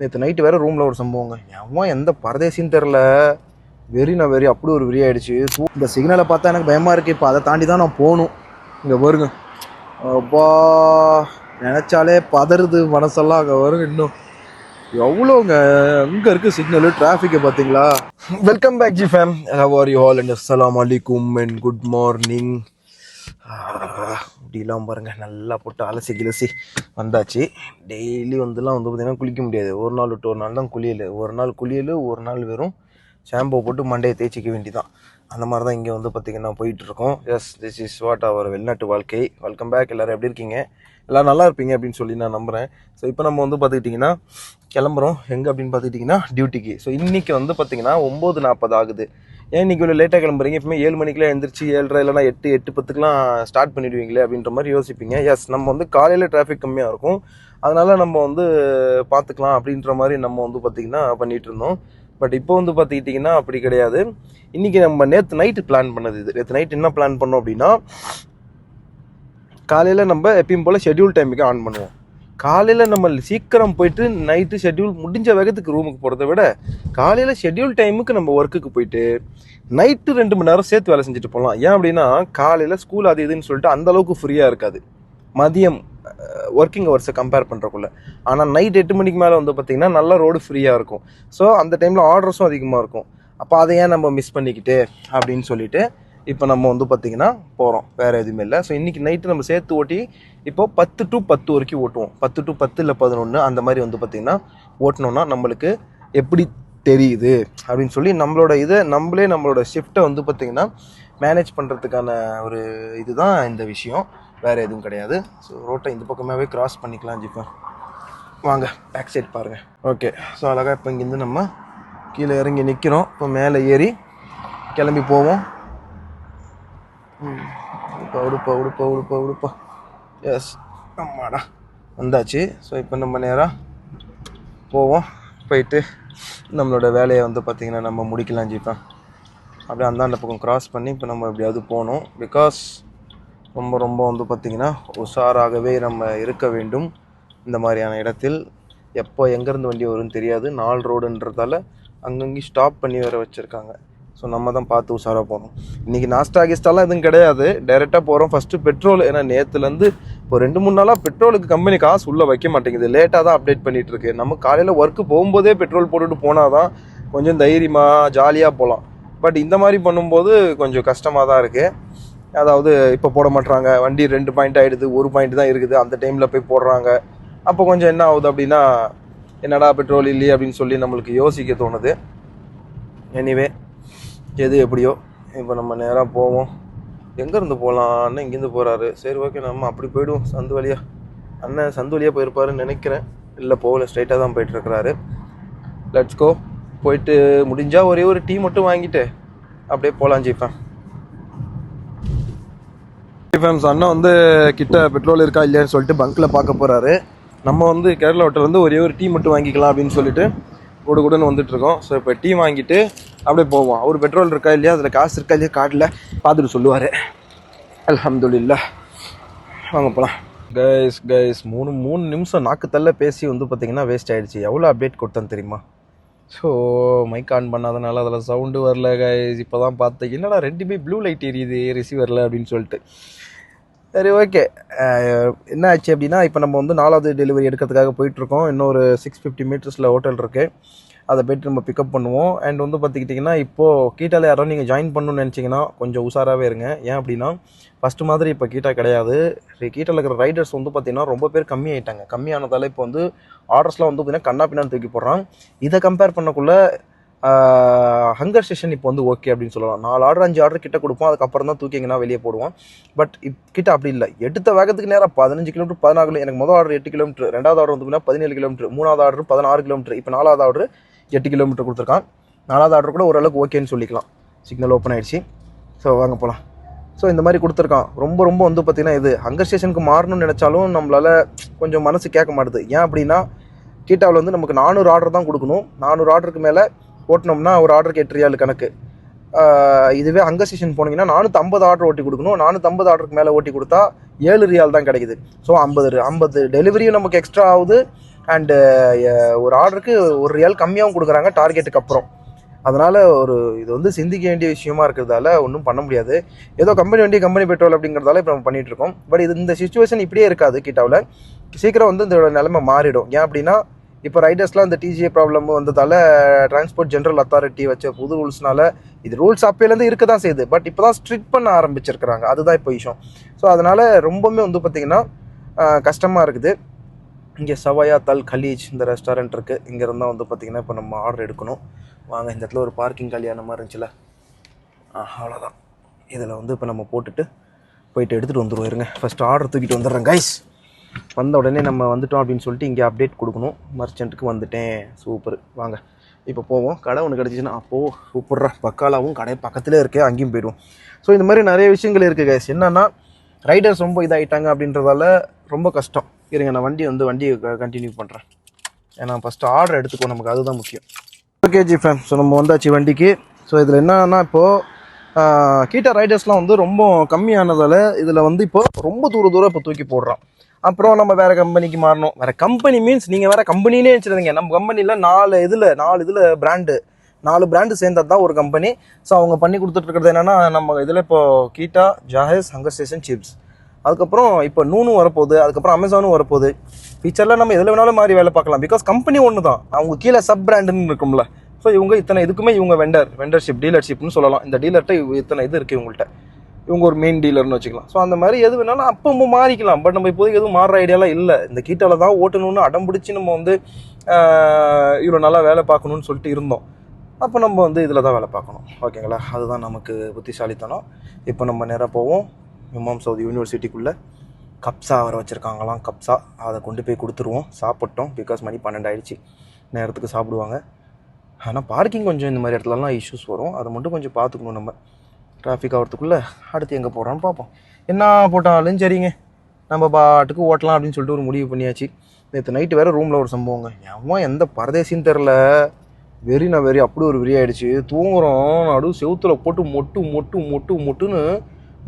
நேற்று நைட்டு வேறு ரூமில் ஒரு சம்பவங்க. எவன் எந்த பரதேசின்னு தெரில வெறி நான் வெறி அப்படி ஒரு வெறி ஆகிடுச்சு இந்த சிக்னலை பார்த்தா எனக்கு பயமாக இருக்குது இப்போ அதை தாண்டி தான் நான் போகணும். இங்கே வருங்க. அப்பா நினச்சாலே பதறுது மனசெல்லாம் அங்கே வருங்க இன்னும். எவ்வளோங்க அங்கே இருக்குது சிக்னலு டிராஃபிக்கை பார்த்தீங்களா? Welcome back G fam how you all and அஸ்ஸலாம் அலிகும் அண்ட் குட் மார்னிங் இப்படிலாம் பாருங்கள் நல்லா போட்டு அலசி கிலசி வந்தாச்சு. டெய்லி வந்துலாம் வந்து பார்த்திங்கன்னா குளிக்க முடியாது. ஒரு நாள் விட்டு ஒரு நாள் தான் குளியல். ஒரு நாள் குளியல் ஒரு நாள் வெறும் ஷாம்பு போட்டு மண்டையை தேய்ச்சிக்க வேண்டிதான். அந்த மாதிரி தான் இங்கே வந்து பார்த்திங்கன்னா போயிட்டுருக்கோம். Yes this is what our வெளிநாட்டு வாழ்க்கை. வெல்கம் பேக் எல்லோரும் எப்படி இருக்கீங்க? எல்லோரும் நல்லா இருப்பீங்க அப்படின்னு சொல்லி நான் நம்புகிறேன் ஸோ இப்போ நம்ம வந்து பார்த்துக்கிட்டிங்கன்னா கிளம்புறோம். எங்கே அப்படின்னு பார்த்துக்கிட்டிங்கன்னா டியூட்டிக்கு ஸோ இன்றைக்கி வந்து பார்த்திங்கன்னா ஒம்பது நாற்பது ஆகுது. ஏன் இன்றைக்கி இவ்வளோ லேட்டாக கிளம்புறீங்க? எப்பவுமே ஏழு மணிக்கெலாம் எழுந்திரிச்சு ஏழரை இல்லைனா எட்டு எட்டு பத்துக்கெலாம் ஸ்டார்ட் பண்ணிடுவீங்களே அப்படின்ற மாதிரி யோசிப்பீங்க. எஸ் நம்ம வந்து காலையில் டிராஃபிக் கம்மியாக இருக்கும். அதனால் நம்ம வந்து பார்த்துக்கலாம் அப்படின்ற மாதிரி நம்ம வந்து பார்த்திங்கன்னா பண்ணிகிட்டு இருந்தோம். பட் இப்போ வந்து பார்த்துக்கிட்டிங்கன்னா அப்படி கிடையாது. இன்றைக்கி நம்ம நேற்று நைட்டு பிளான் பண்ணது இது. நேற்று நைட் என்ன பிளான் பண்ணோம் அப்படின்னா காலையில் நம்ம எப்பயும் போல் ஷெட்யூல் டைமுக்கு ஆன் பண்ணுவோம். காலையில் நம்ம சீக்கிரம் போயிட்டு நைட்டு ஷெட்யூல் முடிஞ்ச வேகத்துக்கு ரூமுக்கு போகிறத விட காலையில் ஷெட்யூல் டைமுக்கு நம்ம ஒர்க்குக்கு போயிட்டு நைட்டு ரெண்டு மணி நேரம் சேர்த்து வேலை செஞ்சுட்டு போகலாம். ஏன் அப்படின்னா காலையில் ஸ்கூல் அது இதுன்னு சொல்லிட்டு அந்தளவுக்கு ஃப்ரீயாக இருக்காது. மதியம் ஒர்க்கிங் ஹவர்ஸை கம்பேர் பண்ணுறக்குள்ள ஆனால் நைட் எட்டு மணிக்கு மேலே வந்து பார்த்திங்கன்னா நல்ல ரோடு ஃப்ரீயாக இருக்கும். ஸோ அந்த டைமில் ஆர்டர்ஸும் அதிகமாக இருக்கும். அப்போ அதை ஏன் நம்ம மிஸ் பண்ணிக்கிட்டு அப்படின்னு சொல்லிட்டு இப்போ நம்ம வந்து பார்த்திங்கன்னா போகிறோம் வேறு எதுவுமே இல்லை. ஸோ இன்றைக்கி நைட்டு நம்ம சேர்த்து ஓட்டி இப்போது பத்து டு பத்து வரைக்கும் ஓட்டுவோம். பத்து டு பத்து இல்லை பதினொன்று அந்த மாதிரி வந்து பார்த்திங்கன்னா ஓட்டினோன்னா நம்மளுக்கு எப்படி தெரியுது? அப்படின்னு சொல்லி நம்மளோட இதை நம்மளே நம்மளோட ஷிஃப்ட்டை வந்து பார்த்திங்கன்னா மேனேஜ் பண்ணுறதுக்கான ஒரு இதுதான் இந்த விஷயம். வேறு எதுவும் கிடையாது. ஸோ ரோட்டை இந்த பக்கமாகவே கிராஸ் பண்ணிக்கலாம் ஜிப்பா வாங்க பேக் சைட் பாருங்கள் ஓகே ஸோ அழகாக இப்போ இங்கேருந்து நம்ம கீழே இறங்கி நிற்கிறோம் இப்போ மேலே ஏறி கிளம்பி போவோம். உடுப்பா உடுப்பா உடுப்பா உடுப்பா உடுப்பா. எஸ் அம்மாடா. வந்தாச்சு. ஸோ இப்போ நம்ம நேராக போவோம். போயிட்டு நம்மளோட வேலையை வந்து பார்த்திங்கன்னா நம்ம முடிக்கலாம் ஜிப்பா அப்படியே அந்தாண்ட பக்கம் கிராஸ் பண்ணி இப்போ நம்ம எப்படியாவது போகணும். பிகாஸ் ரொம்ப ரொம்ப வந்து பார்த்திங்கன்னா உஷாராகவே நம்ம இருக்க வேண்டும். இந்த மாதிரியான இடத்தில் எப்போ எங்கேருந்து வண்டி வரும்னு தெரியாது. நாலு ரோடுன்றதால அங்கங்கேயும் ஸ்டாப் பண்ணி வேற வச்சுருக்காங்க. ஸோ நம்ம தான் பார்த்து உஷாராக போகணும். இன்றைக்கி நாஸ்டா கிஸ்டாலாம் எதுவும் கிடையாது. டைரெக்டாக போகிறோம் ஃபஸ்ட்டு பெட்ரோல் ஏன்னா நேற்றுலேருந்து இப்போ ரெண்டு மூணு நாளாக பெட்ரோலுக்கு கம்பெனி காசு உள்ளே வைக்க மாட்டேங்குது. லேட்டாக தான் அப்டேட் பண்ணிகிட்டு இருக்கு. நம்ம காலையில் ஒர்க்கு போகும்போதே பெட்ரோல் போட்டுட்டு போனால் தான் கொஞ்சம் தைரியமாக ஜாலியாக போகலாம் பட் இந்த மாதிரி பண்ணும்போது கொஞ்சம் கஷ்டமாக தான் இருக்குது அதாவது இப்போ போட மாட்டுறாங்க வண்டி ரெண்டு பாயிண்ட் ஆகிடுது ஒரு பாயிண்ட் தான் இருக்குது. அந்த டைமில் போய் போடுறாங்க. அப்போ கொஞ்சம் என்ன ஆகுது அப்படின்னா என்னடா பெட்ரோல் இல்லையே அப்படின்னு சொல்லி நம்மளுக்கு யோசிக்க தோணுது. எனிவே எது எப்படியோ. இப்போ நம்ம நேராக போவோம். எங்கேருந்து போகலாம் அண்ணன் இங்கேருந்து போகிறாரு சரி ஓகே நம்ம அப்படி போயிடுவோம். சந்து வழியாக அண்ணன் சந்து வழியாக போயிருப்பாருன்னு நினைக்கிறேன். இல்லை போகல. ஸ்ட்ரைட்டாக தான் போயிட்டுருக்கிறாரு. லட்ஸ்கோ போயிட்டு முடிஞ்சால் ஒரே ஒரு டீ மட்டும் வாங்கிட்டு அப்படியே போகலாம் ஜிப்பேன் ஃபேம்ஸ் அண்ணன் வந்து கிட்ட பெட்ரோல் இருக்கா இல்லையான்னு சொல்லிட்டு பங்க்கில் பார்க்க போகிறாரு நம்ம வந்து கேரளா ஹோட்டல் வந்து ஒரே ஒரு டீ மட்டும் வாங்கிக்கலாம் அப்படின்னு சொல்லிட்டு கூட கூடன்னு வந்துட்டு இருக்கோம் ஸோ இப்போ டீ வாங்கிட்டு அப்படியே போவோம். அவர் பெட்ரோல் இருக்கா இல்லையா? அதில் காசு இருக்கா இல்லையா? காட்டில். பார்த்துட்டு சொல்லுவார். அலமதுல்லா வாங்க போகலாம் கைஸ் கைஸ் மூணு மூணு நிமிஷம் நாக்கு தள்ள பேசி வந்து பார்த்திங்கன்னா வேஸ்ட் ஆகிடுச்சு எவ்வளோ அப்டேட் கொடுத்தேன் தெரியுமா? ஸோ மைக் ஆன் பண்ணாதனால அதில் சவுண்டு வரல கைஸ் இப்போ தான் பார்த்தேன். என்னடா ரெண்டுமே ப்ளூ லைட் எரியுது ரிசீவரில் அப்படின்னு சொல்லிட்டு. சரி ஓகே என்ன ஆச்சு அப்படின்னா இப்போ நம்ம வந்து நாலாவது டெலிவரி எடுக்கிறதுக்காக போயிட்டுருக்கோம். இன்னொரு சிக்ஸ் ஃபிஃப்டி மீட்டர்ஸில் ஹோட்டல் இருக்குது அதை போயிட்டு நம்ம பிக்கப் பண்ணுவோம். அண்ட் வந்து பார்த்துக்கிட்டிங்கன்னா இப்போது கீட்டாவில் யாரோ நீங்கள் ஜாயின் பண்ணணும்னு நினச்சிங்கன்னா கொஞ்சம் உஷாராகவே இருங்க. ஏன் அப்படின்னா ஃபஸ்ட்டு மாதிரி இப்போ கீட்டா கிடையாது. கீட்டாவில் இருக்கிற ரைடர்ஸ் வந்து பார்த்திங்கன்னா ரொம்ப பேர் கம்மியாயிட்டாங்க. கம்மியானதால் இப்போ வந்து ஆர்டர்ஸ்லாம் வந்து பார்த்திங்கன்னா கண்ணா பின்னான்னு தூக்கி போடுறான். இதை கம்பேர் பண்ணக்குள்ளே ஹங்கர் ஸ்டேஷன் இப்போ வந்து ஓகே அப்படின்னு சொல்லலாம். நாலு ஆர்டர் அஞ்சு ஆர்டர் கிட்ட கொடுப்போம். அதுக்கப்புறம் தான் தூக்கி எங்கன்னா வெளியே போடுவோம். பட் இப் கிட்ட அப்படி இல்லை. எடுத்த வேகத்துக்கு நேராக பதினஞ்சு கிலோமீட்டர் பதினாறு கிலோ எனக்கு முதல் ஆர்டர் எட்டு கிலோமீட்டர் ரெண்டாவது ஆர்டர் வந்து பதினேழு கிலோமீட்டர் மூணாவது ஆர்டர் பதினாறு கிலோமீட்டர் இப்போ நாலாவது ஆர்டர் எட்டு கிலோமீட்டர் கொடுத்துருக்கான். நாலாவது ஆர்டர் கூட ஓரளவுக்கு ஓகேன்னு சொல்லிக்கலாம். சிக்னல் ஓப்பன் ஆயிடுச்சு. ஸோ வாங்க போகலாம் ஸோ இந்த மாதிரி கொடுத்துருக்கான். ரொம்ப ரொம்ப வந்து பார்த்திங்கன்னா இது ஹங்கர் ஸ்டேஷனுக்கு மாறணும்னு நினச்சாலும் நம்மளால் கொஞ்சம் மனசு கேட்க மாட்டுது. ஏன் அப்படின்னா கீட்டாவில் வந்து நமக்கு நானூறு ஆர்டர் தான் கொடுக்கணும். நானூறு ஆர்டருக்கு மேலே ஓட்டினோம்னா ஒரு ஆர்டருக்கு எட்டு ரியால் கணக்கு. இதுவே அங்க ஸ்டேஷன் போனீங்கன்னா நானூற்றம்பது ஆர்டர் ஓட்டி கொடுக்கணும். நானூற்றம்பது ஆர்டருக்கு மேலே ஓட்டி கொடுத்தா ஏழு ரியால் தான் கிடைக்குது. ஸோ ஐம்பது ஐம்பது டெலிவரியும் நமக்கு எக்ஸ்ட்ரா ஆகுது. அண்டு ஒரு ஆர்டருக்கு ஒரு ரியால் கம்மியாகவும் கொடுக்குறாங்க டார்கெட்டுக்கு அப்புறம். அதனால் ஒரு இது வந்து சிந்திக்க வேண்டிய விஷயமா இருக்கிறதால ஒன்றும் பண்ண முடியாது. ஏதோ கம்பெனி வண்டி கம்பெனி பெட்ரோல் அப்படிங்கிறதால இப்போ நம்ம பண்ணிகிட்ருக்கோம் இருக்கோம். பட் இது இந்த சுச்சுவேஷன் இப்படியே இருக்காது கிட்டாவில் சீக்கிரம் வந்து இந்த நிலைமை மாறிடும். ஏன் அப்படின்னா இப்போ ரைடர்ஸ்லாம் இந்த டிஜிஏ ப்ராப்ளம் வந்ததால் டிரான்ஸ்போர்ட் ஜென்ரல் அத்தாரிட்டி வச்ச புது ரூல்ஸ்னால இது ரூல்ஸ் அப்பையிலேருந்து இருக்க தான் செய்யுது. பட் இப்போ தான் ஸ்ட்ரிக்ட் பண்ண ஆரம்பிச்சிருக்கிறாங்க. அதுதான் இப்போ விஷயம் ஸோ அதனால் ரொம்பவுமே வந்து பார்த்திங்கன்னா கஷ்டமாக இருக்குது. இங்கே சவாயா தல் கலீஜ் இந்த ரெஸ்டாரண்ட் இருக்குது இங்கே இருந்தால் வந்து பார்த்திங்கன்னா இப்போ நம்ம ஆர்டர் எடுக்கணும். வாங்க இந்த இடத்துல ஒரு பார்க்கிங் கல்யாணம் மாதிரி இருந்துச்சுல. அவ்வளோதான் இதில் வந்து இப்போ நம்ம போட்டுட்டு போயிட்டு எடுத்துகிட்டு வந்துடுவோம் இருங்க. ஃபஸ்ட்டு ஆர்டர் தூக்கிட்டு வந்துடுறேன் கைஸ் வந்த உடனே நம்ம வந்துட்டோம் அப்படின்னு சொல்லிட்டு இங்கே அப்டேட் கொடுக்கணும். மர்ச்சென்ட்டுக்கு வந்துட்டேன். சூப்பர் வாங்க. இப்போ போவோம். கடை ஒன்று கிடச்சிச்சின்னா அப்போது சூப்பர்ரா பக்காலாவும் கடை பக்கத்துலேயே இருக்கே அங்கேயும் போயிடுவோம். ஸோ இந்த மாதிரி நிறைய விஷயங்கள் இருக்குது கேஸ் என்னென்னா ரைடர்ஸ் ரொம்ப இதாகிட்டாங்க அப்படின்றதால ரொம்ப கஷ்டம். இருங்க நான் வண்டி வந்து வண்டியை கண்டினியூ பண்ணுறேன் ஏன்னா ஃபஸ்ட்டு ஆர்டர் எடுத்துக்கோ நமக்கு. அதுதான் முக்கியம். ஓகே ஜி ஃபேம் ஸோ நம்ம வந்தாச்சு வண்டிக்கு. ஸோ இதில் என்னன்னா இப்போது கீட்டா ரைடர்ஸ்லாம் வந்து ரொம்ப கம்மியானதால் இதில் வந்து இப்போ ரொம்ப தூர தூரம் இப்போ தூக்கி போடுறான். அப்புறம் நம்ம வேறு கம்பெனிக்கு மாறணும். வேறு கம்பெனி மீன்ஸ் நீங்கள் வேறு கம்பெனினே வச்சுருந்தீங்க நம்ம கம்பெனியில் நாலு இதில் நாலு இதில் பிராண்டு நாலு பிராண்டு சேர்ந்தது தான் ஒரு கம்பெனி ஸோ அவங்க பண்ணி கொடுத்துட்டு இருக்கிறது என்னென்னா நம்ம இதில் இப்போ Keeta Jahez Hunger Station chips. அதுக்கப்புறம் இப்போ நூனும் வரப்போகுது. அதுக்கப்புறம் அமேசானும் வரப்போகுது. ஃபியூச்சரில் நம்ம எதில் வேணாலும் மாறி வேலை பார்க்கலாம். பிகாஸ் கம்பெனி ஒன்று தான். அவங்க கீழே சப் பிராண்டுன்னு இருக்கும்ல. ஸோ இவங்க இத்தனை இதுக்குமே இவங்க வெண்டர் வெண்டர்ஷிப் டீலர்ஷிப்னு சொல்லலாம். இந்த டீலர்கிட்ட இத்தனை இது இருக்குது இவங்கள்ட்ட. இவங்க ஒரு மெயின் டீலர்னு வச்சுக்கலாம். ஸோ அந்த மாதிரி எது வேணாலும் அப்போ நம்ம மாறிக்கலாம். பட் நம்ம இப்போதைக்கு எதுவும் மாறுற ஐடியாலாம் இல்லை. இந்த கீட்டால தான் ஓட்டணும்னு அடம் பிடிச்சி நம்ம வந்து இவ்வளோ நல்லா வேலை பார்க்கணும்னு சொல்லிட்டு இருந்தோம். அப்போ நம்ம வந்து இதில் தான் வேலை பார்க்கணும். ஓகேங்களா அதுதான் நமக்கு புத்திசாலித்தனம். இப்போ நம்ம நேராக போவோம். இமாம் சவுதி யூனிவர்சிட்டிக்குள்ளே கப்ஸா வர வச்சுருக்காங்களாம். கப்ஸா அதை கொண்டு போய் கொடுத்துருவோம். சாப்பிட்டோம். பிகாஸ் மணி பன்னெண்டு ஆயிடுச்சு. நேரத்துக்கு சாப்பிடுவாங்க. ஆனால் பார்க்கிங் கொஞ்சம் இந்த மாதிரி இடத்துலலாம் இஷ்யூஸ் வரும். அதை மட்டும் கொஞ்சம் பார்த்துக்கணும் நம்ம. டிராஃபிக் ஆகிறதுக்குள்ளே அடுத்து எங்கே போகிறான்னு பார்ப்போம். என்ன போட்டாலும் சரிங்க. நம்ம பாட்டுக்கு ஓட்டலாம் அப்படின்னு சொல்லிட்டு ஒரு முடிவு பண்ணியாச்சு. நேற்று நைட்டு வேறு ரூமில் ஒரு சம்பவங்க. எவன் எந்த பரதேசின்னு தெரில வெறி நான் வெறி அப்படி ஒரு வெறி ஆகிடுச்சு தூங்குறோம் நடு செவுத்துல போட்டு மொட்டு மொட்டு மொட்டு மொட்டுன்னு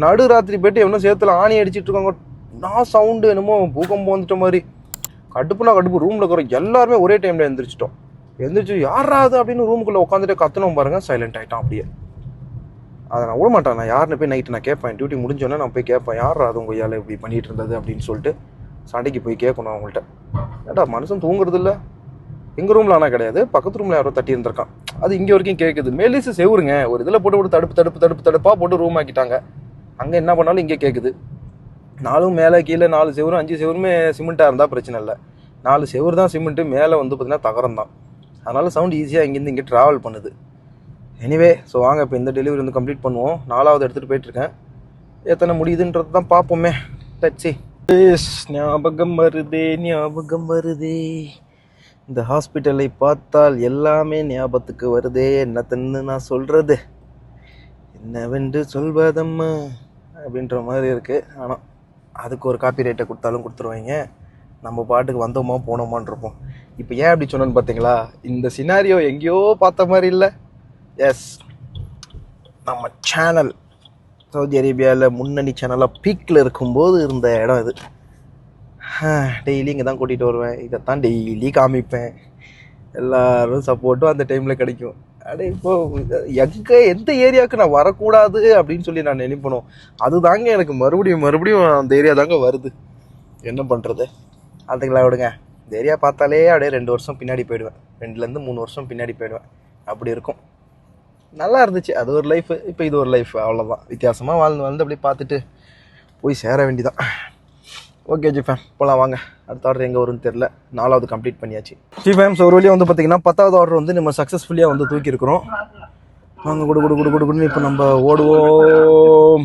நடு ராத்திரி போயிட்டு எவனோ சேத்துல ஆணி அடிச்சிட்டு இருக்காங்க. நான் சவுண்டு என்னமோ பூகம்பம் வந்துட்ட மாதிரி. கடுப்புனா கடுப்பு. ரூமில் இருக்கிற எல்லாருமே ஒரே டைமில் எழுந்திரிச்சிட்டோம் எழுந்திரிச்சு யாராவது அப்படின்னு ரூமுக்குள்ளே உட்காந்துட்டு கத்தணும் பாருங்க. சைலண்ட் ஆகிட்டான் அப்படியே. அதை நான் விட மாட்டேன் நான் யாருன்னு போய் நைட்டு நான் கேட்பேன். டியூட்டி முடிஞ்சோடனே நான் போய் கேட்பேன். யார் அது உங்கள் ஏழை இப்படி பண்ணிட்டு இருந்தது அப்படின்னு சொல்லிட்டு சண்டைக்கு போய் கேட்கணும் அவங்கள்ட்ட. ஏடா மனுஷன் தூங்குறது இல்லை? எங்கள் ரூமில் ஆனால் கிடையாது. பக்கத்து ரூமில் யாரோ தட்டி இருந்திருக்கான். அது இங்கே வரைக்கும் கேட்குது மேலிசு செவுருங்க. ஒரு இதில் போட்டு போட்டு தடுப்பு தடுப்பு தடுப்பு தடுப்பாக போட்டு ரூம் ஆக்கிட்டாங்க. அங்கே என்ன பண்ணாலும் இங்கே கேட்குது நாலும் மேலே கீழே நாலு செவரும் அஞ்சு செவருமே சிமெண்ட்டாக இருந்தால் பிரச்சனை இல்லை. நாலு செவரு தான் சிமெண்ட்டு. மேலே வந்து பார்த்தீங்கன்னா தகரம் தான் அதனால் சவுண்ட் ஈஸியாக இங்கேருந்து இங்கே ட்ராவல் பண்ணுது. எனிவே ஸோ வாங்க இப்போ இந்த டெலிவரி வந்து கம்ப்ளீட் பண்ணுவோம். நாலாவது எடுத்துகிட்டு போயிட்டுருக்கேன். எத்தனை முடியுதுன்றது தான் பார்ப்போமே டச்சி ஞாபகம் வருதே ஞாபகம் வருதே. இந்த ஹாஸ்பிட்டலை பார்த்தால் எல்லாமே ஞாபகத்துக்கு வருதே. என்னத்தன்னு நான் சொல்கிறது என்னவென்று சொல்வதம்மா? அப்படின்ற மாதிரி இருக்குது ஆனால் அதுக்கு ஒரு காப்பி ரேட்டை கொடுத்தாலும் கொடுத்துருவாங்க. நம்ம பாட்டுக்கு வந்தோமா போனோமான்னு இருப்போம். இப்போ ஏன் அப்படி சொன்னேன்னு பார்த்தீங்களா இந்த சினாரியோ எங்கேயோ பார்த்த மாதிரி இல்லை. எஸ் நம்ம சேனல் சவுதி அரேபியாவில் முன்னணி சேனலாக பீக்கில் இருக்கும்போது இருந்த இடம் இது. டெய்லி இங்கே தான் கூட்டிகிட்டு வருவேன். இதைத்தான் டெய்லி காமிப்பேன். எல்லோரும் சப்போர்ட்டும் அந்த டைமில் கிடைக்கும். அடே இப்போ எங்கே எந்த ஏரியாவுக்கு நான் வரக்கூடாது அப்படின்னு சொல்லி நான் நினைப்பணும் அதுதாங்க எனக்கு மறுபடியும் மறுபடியும் அந்த ஏரியா தாங்க வருது. என்ன பண்ணுறது அதுங்களா விடுங்க. இந்த ஏரியா பார்த்தாலே அப்படியே ரெண்டு வருஷம் பின்னாடி போயிடுவேன். ரெண்டுலேருந்து மூணு வருஷம் பின்னாடி போயிடுவேன். அப்படி இருக்கும். நல்லா இருந்துச்சு அது ஒரு லைஃப் இப்போ இது ஒரு லைஃப் அவ்வளோதான் வித்தியாசமாக வாழ்ந்து வந்து அப்படியே பார்த்துட்டு போய் சேர வேண்டிதான். ஓகே ஜி ஃபேம் போகலாம் வாங்க. அடுத்த ஆர்டர் எங்கே வரும்னு தெரில நாலாவது கம்ப்ளீட் பண்ணியாச்சு. ஜிஃபேம் ஸோ ஒரு வழியாக வந்து பார்த்தீங்கன்னா பத்தாவது ஆர்டர் வந்து நம்ம சக்ஸஸ்ஃபுல்லியாக வந்து தூக்கியிருக்கிறோம். வாங்க குடு குடு குடு குடு குடுன்னு இப்போ நம்ம ஓடுவோம்.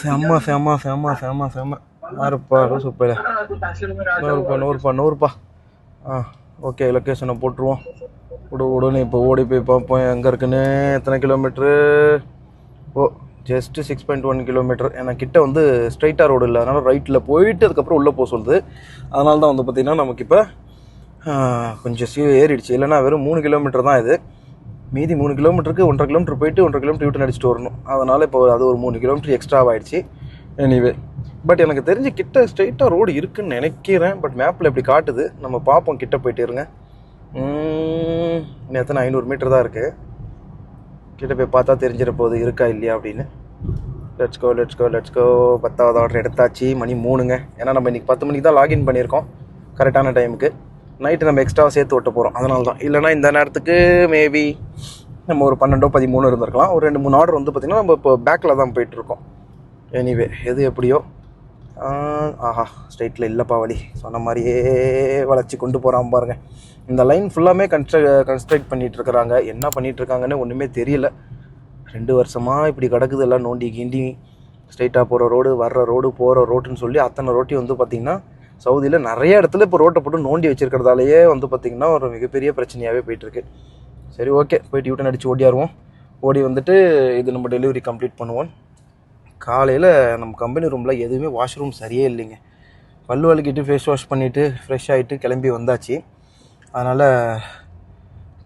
செம்ம செம்ம செம்ம செம்ம செம்ம. நூறுப்பா சூப்பர் நூறுப்பா நூறுப்பா நூறுப்பா ஆ ஓகே லொக்கேஷனை போட்டுருவோம். விடு விடுன்னு இப்போ ஓடி போய் பார்ப்போம். எங்கே இருக்குன்னு? எத்தனை kilometre oh just six point one kilometre ஏன்னா கிட்ட வந்து ஸ்ட்ரைட்டாக ரோடு இல்லை. அதனால் ரைட்டில் போயிட்டு அதுக்கப்புறம் உள்ளே போக சொல்லுது. அதனால தான் வந்து பார்த்திங்கன்னா நமக்கு இப்போ கொஞ்சம் சீ ஏறிடுச்சு. இல்லைன்னா வெறும் மூணு கிலோமீட்டர் தான் இது. மீதி மூணு கிலோமீட்டருக்கு ஒன்றரை கிலோமீட்டர் போயிட்டு ஒன்றரை கிலோமீட்டர் விட்டு அடிச்சுட்டு வரணும். அதனால் இப்போ அது ஒரு மூணு கிலோமீட்டர் எக்ஸ்ட்ரா ஆகிடுச்சு எனிவே பட் எனக்கு தெரிஞ்சு கிட்ட ஸ்ட்ரைட்டாக ரோடு இருக்குன்னு நினைக்கிறேன். பட் மேப்பில் இப்படி காட்டுது. நம்ம பார்ப்போம். கிட்ட போயிட்டு இருங்க. இன்னும் எத்தனை ஐநூறு மீட்டர் தான் இருக்குது கிட்ட போய் பார்த்தா தெரிஞ்சிட போகுது இருக்கா இல்லையா அப்படின்னு. Let's go let's go let's go பத்தாவது ஆர்டர் எடுத்தாச்சு. மணி மூணுங்க. ஏன்னா நம்ம இன்றைக்கி பத்து மணிக்கு தான் லாகின் பண்ணியிருக்கோம். கரெக்டான டைமுக்கு நைட்டு நம்ம எக்ஸ்ட்ரா சேர்த்து ஓட்ட போகிறோம் அதனால தான். இல்லைனா இந்த நேரத்துக்கு மேபி நம்ம ஒரு பன்னெண்டோ பதிமூணு இருந்திருக்கலாம். ஒரு ரெண்டு மூணு ஆர்டர் வந்து பார்த்திங்கன்னா நம்ம இப்போ பேக்கில் தான் போயிட்டுருக்கோம் எனிவே எது எப்படியோ. ஆஹா ஸ்ட்ரைட்டில் இல்லைப்பா வழி சொன்ன மாதிரியே வளைச்சி கொண்டு போகிறான் பாருங்க. இந்த லைன் ஃபுல்லாமே கன்ஸ்ட்ர கன்ஸ்ட்ரக்ட் பண்ணிகிட்ருக்குறாங்க இருக்கிறாங்க. என்ன பண்ணிட்டு இருக்காங்கன்னு ஒன்றுமே தெரியல. ரெண்டு வருஷமாக இப்படி கிடக்குது எல்லாம் நோண்டி கிண்டி ஸ்ட்ரைட்டாக போகிற ரோடு வர்ற ரோடு போகிற ரோட்டுன்னு சொல்லி அத்தனை ரோட்டி வந்து பார்த்திங்கன்னா சவுதியில் நிறைய இடத்துல இப்போ ரோட்டை போட்டு நோண்டி வச்சுருக்கிறதாலேயே வந்து பார்த்திங்கன்னா ஒரு மிகப்பெரிய பிரச்சனையாகவே போயிட்டுருக்கு. சரி ஓகே போயிட்டு யூட்டன் அடித்து ஓடியாருவோம். ஓடி வந்துட்டு இது நம்ம டெலிவரி கம்ப்ளீட் பண்ணுவோம். காலையில் நம்ம கம்பெனி ரூமில் எதுவுமே வாஷ்ரூம் சரியே இல்லைங்க. பல்லு வலிக்கிட்டு ஃபேஸ் வாஷ் பண்ணிவிட்டு ஃப்ரெஷ் ஆகிட்டு கிளம்பி வந்தாச்சு. அதனால்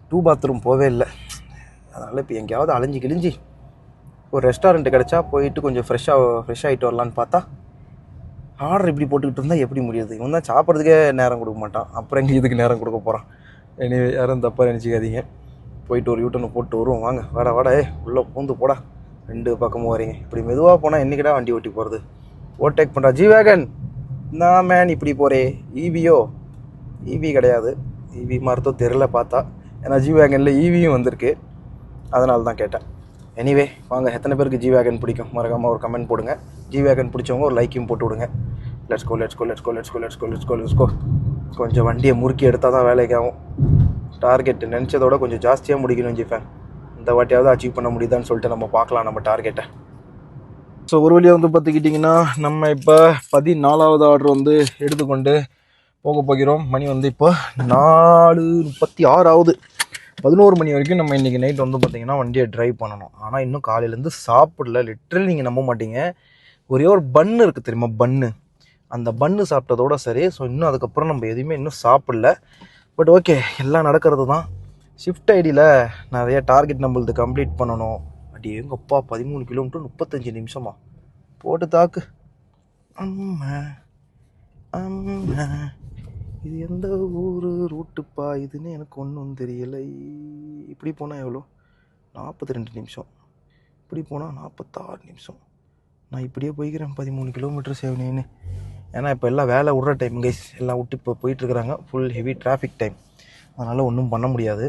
டூ பாத்ரூம் போவே இல்லை. அதனால் இப்போ எங்கேயாவது அலைஞ்சு கிழிஞ்சி ஒரு ரெஸ்டாரண்ட் கிடச்சா போயிட்டு கொஞ்சம் ஃப்ரெஷ்ஷாக ஃப்ரெஷ் ஆகிட்டு வரலான்னு பார்த்தா ஆர்டர் இப்படி போட்டுக்கிட்டு இருந்தால் எப்படி முடியுது? இவன் தான் சாப்பிட்றதுக்கே நேரம் கொடுக்க மாட்டான். அப்புறம் எங்கே இதுக்கு நேரம் கொடுக்க போகிறான் எனவே யாரும் தப்பாக நினச்சிக்காதீங்க. போயிட்டு ஒரு யூட்டனை போட்டு வருவோம். வாங்க வாடா வாடா ஏ உள்ளே பூந்து போடா. ரெண்டு பக்கமும் வரீங்க. இப்படி மெதுவாக போனால் என்றைக்கிடா வண்டி ஓட்டி போகிறது ஓவர்டேக் பண்ணுறா ஜி வேகன் நான் மேன் இப்படி போகிறே ஈவியோ ஈவி கிடையாது. ஈவி மருத்துவம் தெரில பார்த்தா. ஏன்னா ஜி வேகனில் ஈவியும் வந்திருக்கு. அதனால தான் கேட்டேன். எனிவே வாங்க. எத்தனை பேருக்கு ஜி வேகன் பிடிக்கும்? மறக்காமல் ஒரு கமெண்ட் போடுங்க. ஜி வேகன் பிடிச்சவங்க ஒரு லைக்கையும் போட்டு விடுங்க. Let's go let's go let's go let's go let's go let's go let's go கொஞ்சம் வண்டியை முறுக்கி எடுத்தால் தான் வேலைக்கு ஆகும். டார்கெட் நினச்சதோட கொஞ்சம் ஜாஸ்தியாக முடிக்கணும் ஜிஃபேன் இந்த வாட்டியாவது அச்சீவ் பண்ண முடியுதான்னு சொல்லிட்டு நம்ம பார்க்கலாம் நம்ம டார்கெட்டை ஸோ ஒரு வழியாக வந்து பார்த்துக்கிட்டிங்கன்னா நம்ம இப்போ பதினாலாவது ஆர்டர் வந்து எடுத்துக்கொண்டு போக போகிறோம். மணி வந்து இப்போ நாலு முப்பத்தி ஆறாவது பதினோரு மணி வரைக்கும் நம்ம இன்றைக்கி நைட் வந்து பார்த்திங்கன்னா வண்டியை ட்ரைவ் பண்ணணும். ஆனால் இன்னும் காலையிலேருந்து சாப்பிடல. லிட்ரலி நீங்கள் நம்ப மாட்டீங்க. ஒரே ஒரு பன்னு இருக்குது தெரியுமா? பன்னு அந்த பன்னு சாப்பிட்டதோட சரி. ஸோ இன்னும் அதுக்கப்புறம் நம்ம எதுவுமே இன்னும் சாப்பிடல. பட் ஓகே எல்லாம் நடக்கிறது தான். ஷிஃப்ட் ஐடியில் நிறைய டார்கெட் நம்மளுது கம்ப்ளீட் பண்ணணும். அடி எங்கப்பா பதிமூணு கிலோமீட்டர் முப்பத்தஞ்சு நிமிஷமா? போட்டு தாக்கு. அம்மா அம்மா இது எந்த ஊர்? ரூட்டுப்பா இதுன்னு எனக்கு ஒன்றும் தெரியலை. இப்படி போனால் எவ்வளோ? நாற்பத்தி ரெண்டு நிமிஷம். இப்படி போனால் நாற்பத்தாறு நிமிஷம். நான் இப்படியே போய்க்கிறேன் பதிமூணு கிலோமீட்டர் சேவனேன்னு. ஏன்னா இப்போ எல்லாம் வேலை விட்ற டைம் கைஸ் எல்லாம் விட்டு இப்போ போயிட்டுருக்குறாங்க ஃபுல் ஹெவி டிராஃபிக் டைம் அதனால் ஒன்றும் பண்ண முடியாது.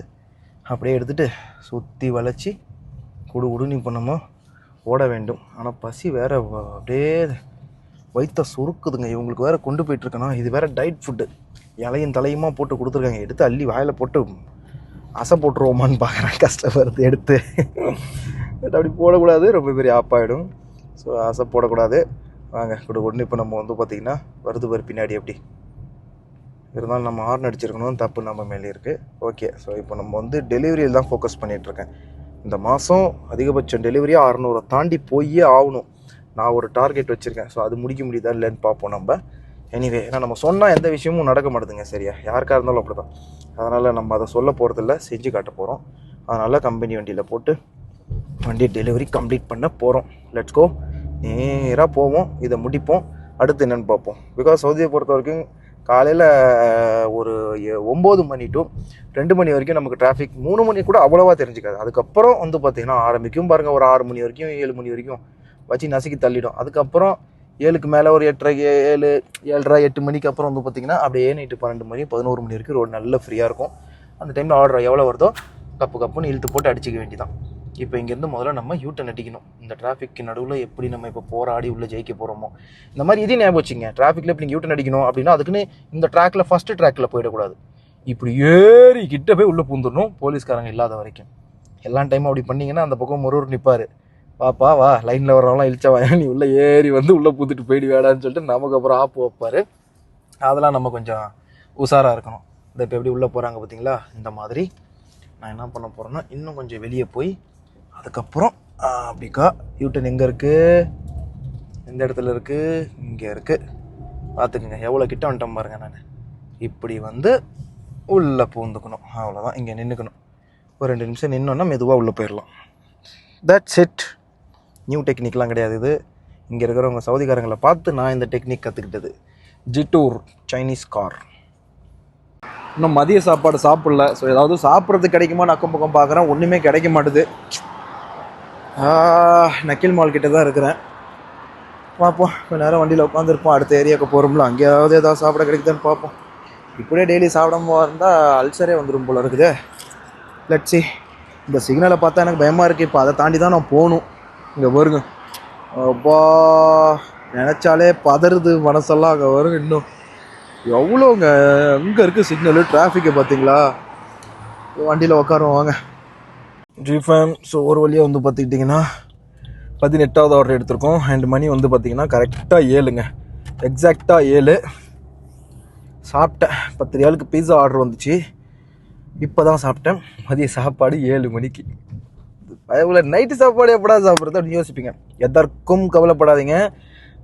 அப்படியே எடுத்துகிட்டு சுற்றி வளைச்சி குடு குடுன்னு இப்போ நம்ம ஓட வேண்டும். ஆனால் பசி வேறு அப்படியே வயிற்ற சுருக்குதுங்க. இவங்களுக்கு வேறு கொண்டு போயிட்டுருக்கேனா? இது வேறு டயட் ஃபுட்டு இலையும் தலையுமா போட்டு கொடுத்துருக்காங்க. எடுத்து அள்ளி வாயில் போட்டு அசை போட்டுருவோமான்னு பார்க்குறேன். கஷ்டப்படுறது எடுத்து. பட் அப்படி போடக்கூடாது. ரொம்ப பெரிய ஆப்பாயிடும். ஸோ அசை போடக்கூடாது. வாங்க குடு ஒன்று இப்போ நம்ம வந்து பார்த்திங்கன்னா வருது பாரு பின்னாடி அப்படி. இருந்தாலும் நம்ம ஹார்ன் அடிச்சிருக்கணும் தப்பு நம்ம மேலே இருக்குது ஓகே ஸோ இப்போ நம்ம வந்து டெலிவரியில் தான் ஃபோக்கஸ் பண்ணிகிட்ருக்கேன் இந்த மாதம் அதிகபட்சம் டெலிவரியாக அறநூறை தாண்டி போயே ஆகணும். நான் ஒரு டார்கெட் வச்சுருக்கேன். ஸோ அது முடிக்க முடியுதா இல்லைன்னு பார்ப்போம் நம்ம. எனிவே ஏன்னா நம்ம சொன்னால் எந்த விஷயமும் நடக்க மாட்டுதுங்க சரியா? யாருக்காக இருந்தாலும் அப்படி தான் அதனால் நம்ம அதை சொல்ல போகிறதில்ல செஞ்சு காட்ட போகிறோம் அதனால் கம்பெனி வண்டியில் போட்டு வண்டி டெலிவரி கம்ப்ளீட் பண்ண போகிறோம் லெட்ஸ் கோ நேராக போவோம் இதை முடிப்போம். அடுத்து என்னென்னு பார்ப்போம். பிகாஸ் சவுதியை பொறுத்த வரைக்கும் காலையில் ஒரு ஒம்பது மணி டு ரெண்டு மணி வரைக்கும் நமக்கு டிராஃபிக் மூணு மணி கூட அவ்வளோவா தெரிஞ்சுக்காது. அதுக்கப்புறம் வந்து பார்த்திங்கன்னா ஆரம்பிக்கும் பாருங்கள் ஒரு ஆறு மணி வரைக்கும் ஏழு மணி வரைக்கும் வச்சு நசுக்கி தள்ளிடும். அதுக்கப்புறம் ஏழுக்கு மேலே ஒரு எட்டரை ஏழு ஏழரை எட்டு மணிக்கு அப்புறம் வந்து பார்த்திங்கன்னா அப்படியே நைட்டு பன்னெண்டு மணி பதினோரு மணி வரைக்கும் ரோடு நல்ல ஃப்ரீயாக இருக்கும். அந்த டைமில் ஆர்டர் எவ்வளோ வருதோ கப்பு கப்புன்னு இழுத்து போட்டு அடிச்சிக்க வேண்டியதான் இப்போ இங்கேருந்து முதல்ல நம்ம யூட்டன் அடிக்கணும். இந்த டிராஃபிக் நடுவில் எப்படி நம்ம இப்போ போராடி உள்ளே ஜெயிக்க போகிறோமோ இந்த மாதிரி இதையும் ஞாபகம் வச்சுங்க டிராஃபிக்கில் இப்படி நீங்கள் யூட்டன் அடிக்கணும் அப்படின்னா அதுக்குன்னு இந்த ட்ராக்கில் ஃபஸ்ட்டு ட்ராக்கில் போயிடக்கூடாது. இப்படி ஏறி கிட்ட போய் உள்ளே பூந்துடணும். போலீஸ்காரங்க இல்லாத வரைக்கும். எல்லா டைமும் அப்படி பண்ணிங்கன்னா அந்த பக்கம் ஒரு நிற்பார் பாப்பா வா லைனில் வரவங்களாம் இழிச்சா வாயா நீ உள்ளே ஏறி வந்து உள்ளே பூத்துட்டு போயிடு வேடான்னு சொல்லிட்டு நமக்கு அப்புறம் ஆப்பு வைப்பார். அதெல்லாம் நம்ம கொஞ்சம் உஷாராக இருக்கணும். இந்த இப்போ எப்படி உள்ளே போகிறாங்க பார்த்தீங்களா இந்த மாதிரி. நான் என்ன பண்ண போகிறேன்னா இன்னும் கொஞ்சம் வெளியே போய் அதுக்கப்புறம் அப்படிக்கா யூட்டன் எங்கே இருக்குது எந்த இடத்துல இருக்குது இங்கே இருக்குது பார்த்துக்குங்க எவ்வளோ கிட்ட வந்துட்டோம் பாருங்கள் நான். இப்படி வந்து உள்ளே பூந்துக்கணும். அவ்வளோதான் இங்கே நின்றுக்கணும் ஒரு ரெண்டு நிமிஷம் நின்னோன்னா மெதுவாக உள்ளே போயிடலாம் தட்ஸ் இட் நியூ டெக்னிக்லாம் கிடையாது இது. இங்கே இருக்கிறவங்க சவுதிக்காரங்களை பார்த்து நான் இந்த டெக்னிக் கற்றுக்கிட்டது ஜிட்டூர் சைனீஸ் கார் இன்னும் மதிய சாப்பாடு சாப்பிடல. ஸோ ஏதாவது சாப்பிட்றது கிடைக்குமான்னு அக்கம் பக்கம் பார்க்குறேன். ஒன்றுமே கிடைக்க மாட்டுது. நக்கில் மால் கிட்ட தான் இருக்கிறேன். பார்ப்போம். கொஞ்ச நேரம் வண்டியில் உட்காந்துருப்போம் அடுத்த ஏரியாவுக்கு போகிறோம்ல அங்கேயாவது ஏதாவது சாப்பிட கிடைக்குதான்னு பார்ப்போம். இப்படியே டெய்லி சாப்பிடாம இருந்தால் அல்சரே வந்துடும் போல இருக்குது. லட்சி இந்த சிக்னலை பார்த்தா எனக்கு பயமாக இருக்குது இப்போ அதை தாண்டி தான் நான் போகணும். இங்கே வருங்க அப்பா நினச்சாலே பதறுது மனசெல்லாம் அங்கே வருங்க இன்னும். எவ்வளோங்க அங்கே இருக்குது சிக்னலு டிராஃபிக்கை பார்த்தீங்களா? வண்டியில் உட்காருவோம் வாங்க. ஜிஃபேம் ஸோ ஒரு வழியாக வந்து பார்த்துக்கிட்டிங்கன்னா பதினெட்டாவது ஆர்டர் எடுத்திருக்கோம். அண்ட் மணி வந்து பார்த்தீங்கன்னா கரெக்டாக ஏழுங்க. எக்ஸாக்டாக ஏழு. சாப்பிட்டேன். பத்து ரியாலுக்கு பீஸா ஆர்டர் வந்துச்சு. இப்போ தான் சாப்பிட்டேன். மதிய சாப்பாடு ஏழு மணிக்கு. பயவில் நைட்டு சாப்பாடு எப்படா சாப்பிட்றது அப்படின்னு யோசிப்பீங்க. எதற்கும் கவலைப்படாதீங்க.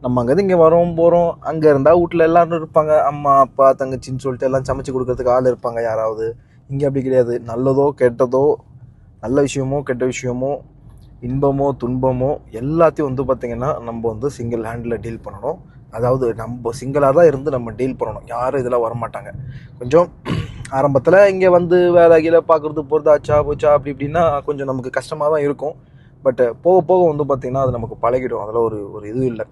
நம்ம அங்கேருந்து இங்கே வரோம் போகிறோம் அங்கே இருந்தால் வீட்டில் எல்லோரும் இருப்பாங்க. அம்மா அப்பா தங்கச்சின்னு சொல்லிட்டு எல்லாம் சமைச்சு கொடுக்கறதுக்கு ஆள் இருப்பாங்க யாராவது. இங்கே அப்படி கிடையாது. நல்லதோ கெட்டதோ நல்ல விஷயமோ கெட்ட விஷயமோ இன்பமோ துன்பமோ எல்லாத்தையும் வந்து பார்த்திங்கன்னா நம்ம வந்து சிங்கிள் ஹேண்டில் டீல் பண்ணணும். அதாவது நம்ம சிங்கிளாக தான் இருந்து நம்ம டீல் பண்ணணும். யாரும் இதெல்லாம் வரமாட்டாங்க. கொஞ்சம் ஆரம்பத்தில் இங்கே வந்து வேலை கீழே பார்க்குறது போகிறது ஆச்சா போச்சா அப்படி இப்படின்னா கொஞ்சம் நமக்கு கஷ்டமாக தான் இருக்கும். பட் போக போக வந்து பார்த்திங்கன்னா அது நமக்கு பழகிடும். அதில் ஒரு ஒரு இது இல்லை.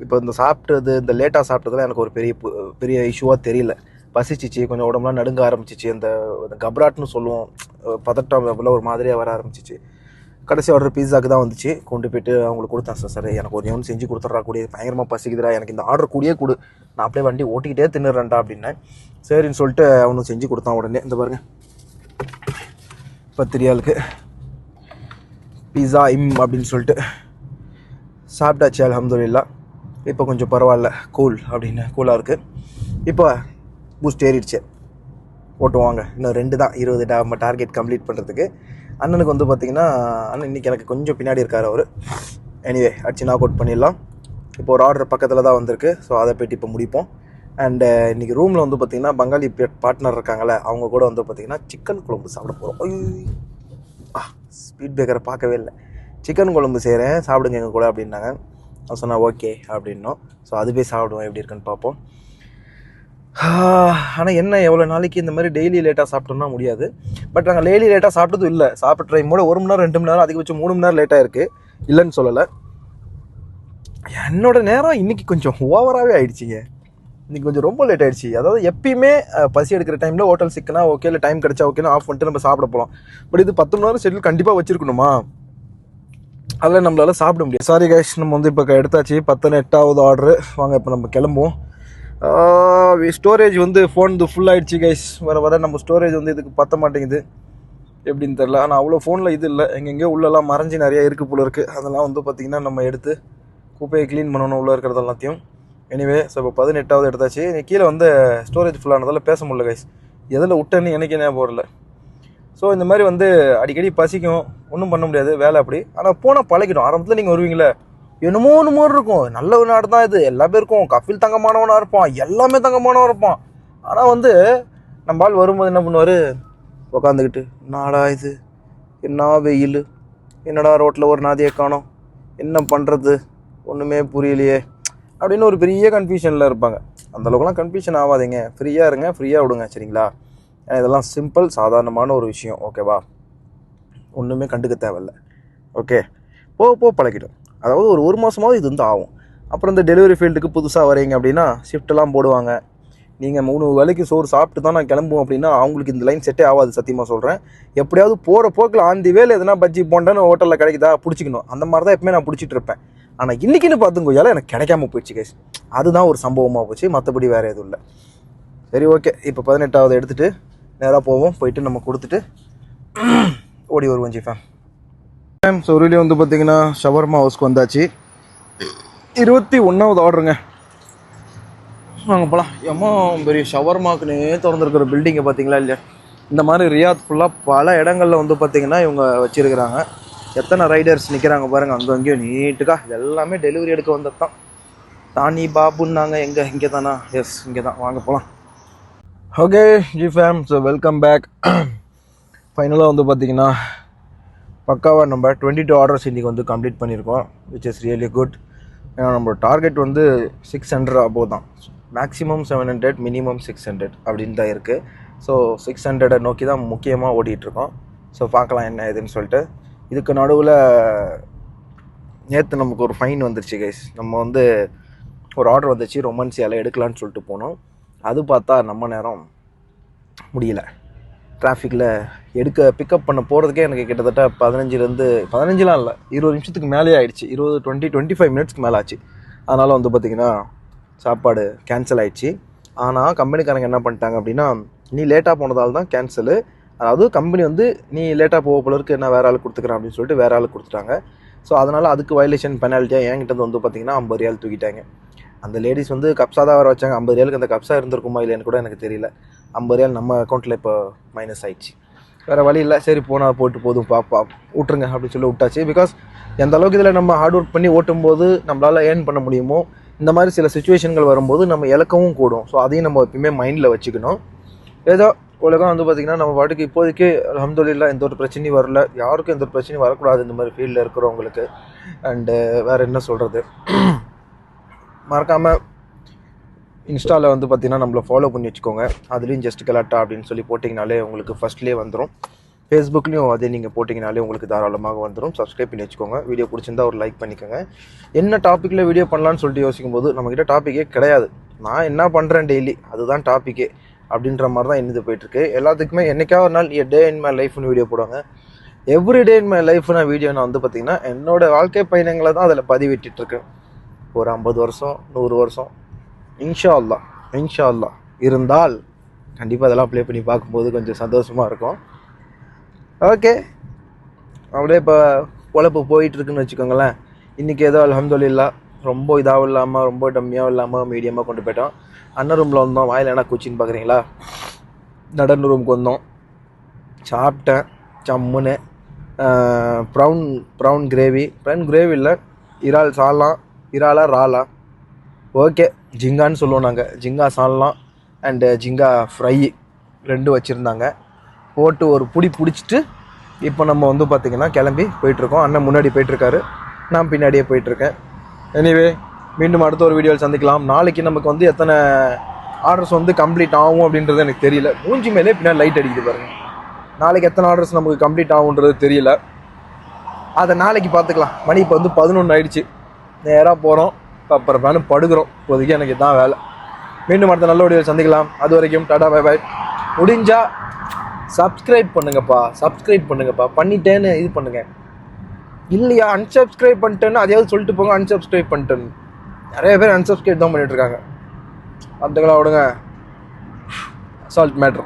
இப்போ இந்த சாப்பிட்டது இந்த லேட்டாக சாப்பிட்டதுலாம் எனக்கு ஒரு பெரிய பு- பெரிய இஷ்யூவாக தெரியல. பசிச்சிச்சு கொஞ்சம் உடம்புலாம் நடுங்க ஆரம்பிச்சிச்சு. அந்த கபராட்னு கப்ராட்னு சொல்லுவோம். பதட்டம் அப்படிலாம் ஒரு மாதிரியாக வர ஆரம்பிச்சிச்சு. கடைசி ஆர்டர் பீஸாக்கு தான் வந்துச்சு. கொண்டு போயிட்டு அவங்களுக்கு கொடுத்தேன் சார் சார் எனக்கு ஒரு ஒன்று செஞ்சு கொடுத்துட்றா கூடிய பயங்கரமாக பசிக்குதுடா. எனக்கு இந்த ஆர்டர் கூடியே கொடு. நான் அப்படியே வண்டி ஓட்டிக்கிட்டே தின்னுறேன்டா அப்படின்னேன். சரின்னு சொல்லிட்டு அவனும் செஞ்சு கொடுத்தான் உடனே. இந்த பாருங்க. பத்திரியாளுக்கு பீஸா இம் அப்படின்னு சொல்லிட்டு. சாப்பிட்டாச்சு அலமதுல்லா இப்போ கொஞ்சம் பரவாயில்ல. கூல் அப்படின்னு கூலாக இருக்குது இப்போ பூஸ்ட் ஏறிடுச்சு. ஓட்டுவாங்க. இன்னும் ரெண்டு தான். இருபது டா நம்ம டார்கெட் கம்ப்ளீட் பண்ணுறதுக்கு அண்ணனுக்கு வந்து பார்த்தீங்கன்னா அண்ணன் இன்றைக்கி எனக்கு கொஞ்சம் பின்னாடி இருக்கார் அவர். எனிவே அடிச்சு நாக் அவுட் பண்ணிடலாம். இப்போ ஒரு ஆர்டர் பக்கத்தில் தான் வந்திருக்கு. ஸோ அதை போயிட்டு இப்போ முடிப்போம். அண்டு uh, இன்றைக்கி ரூமில் வந்து பார்த்திங்கன்னா பங்காளி பார்ட்னர் இருக்காங்களே அவங்க கூட வந்து பார்த்திங்கன்னா சிக்கன் குழம்பு சாப்பிட போகிறோம் ஆ ஸ்பீட் பிரேக்கரை பார்க்கவே இல்லை. சிக்கன் குழம்பு செய்கிறேன் சாப்பிடுங்க எங்கள் கூட அப்படின்னாங்க. நான் சொன்னேன் ஓகே அப்படின்னோம். ஸோ அது போய் சாப்பிடுவோம். எப்படி இருக்குன்னு பார்ப்போம். ஆனால் என்ன எவ்வளோ நாளைக்கு இந்த மாதிரி டெய்லி லேட்டாக சாப்பிட்டோம்னா முடியாது. பட் நாங்கள் டெய்லி லேட்டாக சாப்பிட்டதும் இல்லை. சாப்பிட்ட டைமோட ஒரு மணி நேரம் ரெண்டு மணி நேரம் அதிகபட்சம் மூணு மணி நேரம் லேட்டாக இருக்குது இல்லைன்னு சொல்லலை. என்னோட நேரம் இன்னைக்கு கொஞ்சம் ஓவராகவே ஆயிடுச்சிங்க. இன்றைக்கி கொஞ்சம் ரொம்ப லேட் ஆயிடுச்சு. அதாவது எப்பயுமே பசி எடுக்கிற டைமில் ஹோட்டல் சிக்கனா ஓகே இல்லை டைம் கிடச்சா ஓகேனா ஆஃப் பண்ணிட்டு நம்ம சாப்பிட போகலாம் பட் இது பத்து மணி நேரம் ஷெட்யூல் கண்டிப்பாக வச்சுருக்கணுமா? அதில் நம்மளால் சாப்பிட முடியாது. சாரி கைஷ் நம்ம வந்து இப்போ எடுத்தாச்சு. பத்து எட்டாவது ஆர்டரு வாங்க இப்போ நம்ம கிளம்புவோம். ஸ்டோரேஜ் வந்து ஃபோன் இது ஃபுல் ஆகிடுச்சு கைஸ் வர வர நம்ம ஸ்டோரேஜ் வந்து இதுக்கு பத்த மாட்டேங்குது. எப்படின்னு தெரில ஆனால் அவ்வளோ ஃபோனில் இது இல்லை. எங்கெங்கேயோ உள்ளெல்லாம் மறைஞ்சி நிறைய இருக்குது போல இருக்குது அதெல்லாம் வந்து பார்த்திங்கன்னா நம்ம எடுத்து குப்பையை க்ளீன் பண்ணணும் உள்ளே இருக்கிறது எல்லாத்தையும். எனிவே ஸோ இப்போ பதினெட்டாவது எடுத்தாச்சு. நீ கீழே வந்து ஸ்டோரேஜ் ஃபுல்லானதால் பேச முடியல கைஸ் எதில் விட்டேன்னு எனக்கு ஞாபகம் வரல. ஸோ இந்த மாதிரி வந்து அடிக்கடி பசிக்கும். ஒன்றும் பண்ண முடியாது. வேலை அப்படி. ஆனால் போனால் பழகிடும். ஆரம்பத்தில் நீங்கள் வருவீங்களே என்னமோ ஒன்று மாதிரி இருக்கும். நல்ல ஒரு நாடு தான் இது. எல்லா பேருக்கும். கஃபில் தங்கமானவனாக இருப்பான். எல்லாமே தங்கமானவன் இருப்பான். ஆனால் வந்து நம்ம ஆள் வரும்போது என்ன பண்ணுவார்? உக்காந்துக்கிட்டு நாடா இது? என்ன வெயில்? என்னடா ரோட்டில் ஒரு நாதியை காணோம்? என்ன பண்ணுறது ஒன்றுமே புரியலையே. அப்படின்னு ஒரு பெரிய கன்ஃபியூஷனில் இருப்பாங்க. அந்த அளவுக்குலாம் கன்ஃபியூஷன் ஆகாதீங்க. ஃப்ரீயாக இருங்க. ஃப்ரீயாக விடுங்க. சரிங்களா? ஏன்னா இதெல்லாம் சிம்பிள் சாதாரணமான ஒரு விஷயம். ஓகேவா ஒன்றுமே கண்டுக்க தேவையில்ல. ஓகே போ போ பழகிடும் அதாவது ஒரு ஒரு மாதமாவது இது வந்து ஆகும். அப்புறம் இந்த டெலிவரி ஃபீல்டுக்கு புதுசாக வரீங்க அப்படின்னா ஷிஃப்ட்டெல்லாம் போடுவாங்க. நீங்கள் மூணு வேலைக்கு சோறு சாப்பிட்டு தான் நான் கிளம்புவோம் அப்படின்னா அவங்களுக்கு இந்த லைன் செட்டே ஆகாது சத்தியமாக சொல்கிறேன் எப்படியாவது போகிற போக்கில் ஆந்தி வேலை எதனா பஜ்ஜி போண்டேன்னு ஹோட்டலில் கிடைக்குதா? பிடிச்சிக்கணும். அந்த மாதிரி தான் எப்பவுமே நான் பிடிச்சிட்டு இருப்பேன். ஆனால் இன்றைக்கின்னு பார்த்துங்கோயால எனக்கு கிடைக்காம போயிடுச்சு கேஸ் அதுதான் ஒரு சம்பவமாக போச்சு. மற்றபடி வேறு எதுவும் இல்லை. சரி ஓகே இப்போ பதினெட்டாவது எடுத்துகிட்டு நேராக போவோம். போயிட்டு நம்ம கொடுத்துட்டு ஓடி வருவோம் ஜிஃபேன் மேம் சொருவிலே வந்து பார்த்தீங்கன்னா ஷவர்மா ஹவுஸ்க்கு வந்தாச்சு. இருபத்தி ஒன்றாவது ஆர்டருங்க வாங்க போகலாம் எம்மா பெரிய ஷவர்மாக்குன்னே திறந்துருக்கிற பில்டிங்கை பார்த்தீங்களா இல்லையா? இந்த மாதிரி ரியாத் ஃபுல்லாக பல இடங்களில் வந்து பார்த்தீங்கன்னா இவங்க வச்சுருக்கிறாங்க. எத்தனை ரைடர்ஸ் நிற்கிறாங்க பாருங்கள் அங்கே அங்கேயும் நீட்டுக்கா. இது எல்லாமே டெலிவரி எடுக்க வந்தது தான் தானி பாபுன்னாங்க எங்கே? இங்கே தானா எஸ் இங்கே தான் வாங்க போகலாம் okay G fam so welcome back ஃபைனலாக வந்து பார்த்தீங்கன்னா பக்காவாக நம்ம டுவெண்ட்டி டூ ஆர்டர்ஸ் இன்றைக்கி வந்து கம்ப்ளீட் பண்ணியிருக்கோம் விச் இஸ் ரியலி குட் ஏன்னா நம்மளோட டார்கெட் வந்து சிக்ஸ் ஹண்ட்ரட் அபோவ் தான். Maximum seven hundred minimum six hundred அப்படின்னு தான் இருக்குது ஸோ சிக்ஸ் ஹண்ட்ரடை நோக்கி தான் முக்கியமாக ஓடிட்டுருக்கோம். ஸோ பார்க்கலாம் என்ன ஏதுன்னு சொல்லிட்டு. இதுக்கு நடுவில் நேற்று நமக்கு ஒரு ஃபைன் வந்துருச்சு கைஸ் நம்ம வந்து ஒரு ஆர்டர் வந்துச்சு ரொமான்சியால் எடுக்கலான்னு சொல்லிட்டு போனோம். அது பார்த்தா நம்ம நேரம் முடியல. டிராஃபிக்கில் எடுக்க பிக்கப் பண்ண போகிறதுக்கே எனக்கு கிட்டத்தட்ட பதினஞ்சுலேருந்து பதினஞ்சுலாம் இல்லை இருபது நிமிஷத்துக்கு மேலே ஆயிடுச்சு. இருபது டுவெண்ட்டி டுவெண்ட்டி ஃபைவ் மினிட்ஸ்க்கு மேலே ஆச்சு. அதனால் வந்து பார்த்திங்கன்னா சாப்பாடு கேன்சல் ஆயிடுச்சு. ஆனால் கம்பெனிக்காரங்க என்ன பண்ணிட்டாங்க அப்படின்னா நீ லேட்டாக போனதால் தான் கேன்சலு அதாவது கம்பெனி வந்து நீ லேட்டாக போக போல இருக்கு என்ன வேறு ஆள் கொடுத்துக்கிறேன் அப்படின்னு சொல்லிட்டு வேறு ஆள் கொடுத்துட்டாங்க. ஸோ அதனால் அதுக்கு வயலேஷன் பெனால்ட்டியாக என்கிட்ட வந்து பார்த்திங்கன்னா ஐம்பது ரியால் தூக்கிட்டாங்க. அந்த லேடிஸ் வந்து கப்ஸா தான் வர வச்சாங்க. ஐம்பது ரியாலுக்கு அந்த கப்ஸா இருந்திருக்குமா இல்லைன்னு கூட எனக்கு தெரியல. ஐம்பது ரியால் நம்ம அக்கௌண்ட்டில் இப்போ மைனஸ் ஆயிடுச்சு. வேறு வழி இல்லை சரி போனால் போட்டு போதும் பாப்பா விட்ருங்க அப்படின்னு சொல்லி விட்டாச்சு. பிகாஸ் எந்த அளவுக்கு இதில் நம்ம ஹார்ட் ஒர்க் பண்ணி ஓட்டும்போது நம்மளால் ஏர்ன் பண்ண முடியுமோ இந்த மாதிரி சில சுச்சுவேஷன்கள் வரும்போது நம்ம இலக்கவும் கூடும். ஸோ அதையும் நம்ம எப்பயுமே மைண்டில் வச்சுக்கணும். ஏதோ உலகம் வந்து பார்த்திங்கன்னா நம்ம பாட்டுக்கு இப்போதைக்கு அலமதுல்லா எந்த ஒரு பிரச்சனையும் வரல. யாருக்கும் எந்த ஒரு பிரச்சனையும் வரக்கூடாது இந்த மாதிரி ஃபீல்டில் இருக்கிறவங்களுக்கு. அண்டு வேறு என்ன சொல்கிறது மறக்காமல் இன்ஸ்டாவில் வந்து பார்த்தீங்கன்னா நம்மளை ஃபாலோ பண்ணி வச்சுக்கோங்க. அதுலேயும் ஜஸ்ட் கலாட்டா அப்படின்னு சொல்லி போட்டிங்கனாலே உங்களுக்கு ஃபஸ்ட்லேயே வந்துடும் ஃபேஸ்புக்லேயும் அதே நீங்கள் போட்டிங்கனாலே உங்களுக்கு தாராளமாக வந்துடும் சப்ஸ்கிரைப் பண்ணி வச்சுக்கோங்க. வீடியோ பிடிச்சிருந்தா ஒரு லைக் பண்ணிக்கோங்க. என்ன டாப்பிக்கில் வீடியோ பண்ணலான்னு சொல்லிட்டு யோசிக்கும் போது நம்மக்கிட்ட டாப்பிக்கே கிடையாது. நான் என்ன பண்ணுறேன் டெய்லி அதுதான் டாப்பிக்கே அப்படின்ற மாதிரி தான் என்னது போயிட்டுருக்கு. எல்லாத்துக்குமே என்றைக்காவது ஒரு நாள் டே இன் மை லைஃப்னு வீடியோ போடுவாங்க. எவ்ரி டே இன் மை லைஃப்னா வீடியோ நான் வந்து பார்த்தீங்கன்னா என்னோடய வாழ்க்கை பயணங்களை தான் அதில் பதிவிட்டுருக்கேன் ஒரு ஐம்பது வருஷம் நூறு வருஷம் இன்ஷா இன்ஷால்லா இன்ஷா இருந்தால் கண்டிப்பாக அதெல்லாம் ப்ளே பண்ணி பார்க்கும்போது கொஞ்சம் சந்தோஷமாக இருக்கும். ஓகே அப்படியே இப்போ பொழப்பு போயிட்டுருக்குன்னு வச்சுக்கோங்களேன். இன்றைக்கி ஏதோ அலமதுல்லா ரொம்ப இதாகவும் இல்லாமல் ரொம்ப டம்மியாகவும் இல்லாமல் மீடியமாக கொண்டு போயிட்டோம். அண்ணன் ரூமில் வந்தோம். வாயில் என்ன குச்சின்னு பார்க்குறீங்களா நடன ரூமுக்கு வந்தோம். சாப்பிட்டேன். சம்முன்னு. Brown brown gravy brown gravy இல்லை. இறால் சாலாம். இறாலா ராலா ஓகே ஜிங்கான்னு சொல்லுவோம் நாங்கள் ஜிங்கா சால்லாம் அண்டு ஜிங்கா ஃப்ரை ரெண்டும் வச்சுருந்தாங்க. போட்டு ஒரு புடி பிடிச்சிட்டு இப்போ நம்ம வந்து பார்த்திங்கன்னா கிளம்பி போயிட்டுருக்கோம். அண்ணன் முன்னாடி போயிட்டுருக்காரு. நான் பின்னாடியே போயிட்டுருக்கேன். எனிவே மீண்டும் அடுத்த ஒரு வீடியோவில் சந்திக்கலாம். நாளைக்கு நமக்கு வந்து எத்தனை ஆர்டர்ஸ் வந்து கம்ப்ளீட் ஆகும் அப்படின்றது எனக்கு தெரியல. மூஞ்சி மேலே பின்னாடி லைட் அடிக்குது பாருங்க. நாளைக்கு எத்தனை ஆர்டர்ஸ் நமக்கு கம்ப்ளீட் ஆகுன்றது தெரியல. அதை நாளைக்கு பார்த்துக்கலாம். மணி இப்போ வந்து பதினொன்று ஆயிடுச்சு. நேராக போகிறோம் அப்புறம் படுக்கிறோம். இப்போதைக்கு எனக்கு இதான் வேலை. மீண்டும் அடுத்த நல்ல வீடியோ சந்திக்கலாம். அது வரைக்கும் டாடா பை பை முடிஞ்சால் சப்ஸ்கிரைப் பண்ணுங்கப்பா. சப்ஸ்கிரைப் பண்ணுங்கப்பா. பண்ணிட்டேன்னு இது பண்ணுங்க. இல்லையா அன்சப்ஸ்கிரைப் பண்ணிட்டேன்னு அதையாவது சொல்லிட்டு போங்க அன்சப்ஸ்கிரைப் பண்ணிட்டேன்னு. நிறைய பேர் அன்சப்ஸ்கிரைப் தான் பண்ணிட்டு இருக்காங்க. அதுக்கெல்லாம் விடுங்க அசால்ட் மேட்ரு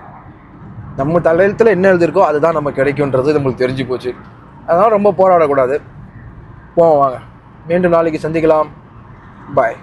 நம்ம தலையத்தில் என்ன எழுதியிருக்கோ அதுதான் நமக்கு கிடைக்குன்றது நம்மளுக்கு தெரிஞ்சு போச்சு. அதனால் ரொம்ப போராடக்கூடாது. போவோம் வாங்க. மீண்டும் நாளைக்கு சந்திக்கலாம். பாய்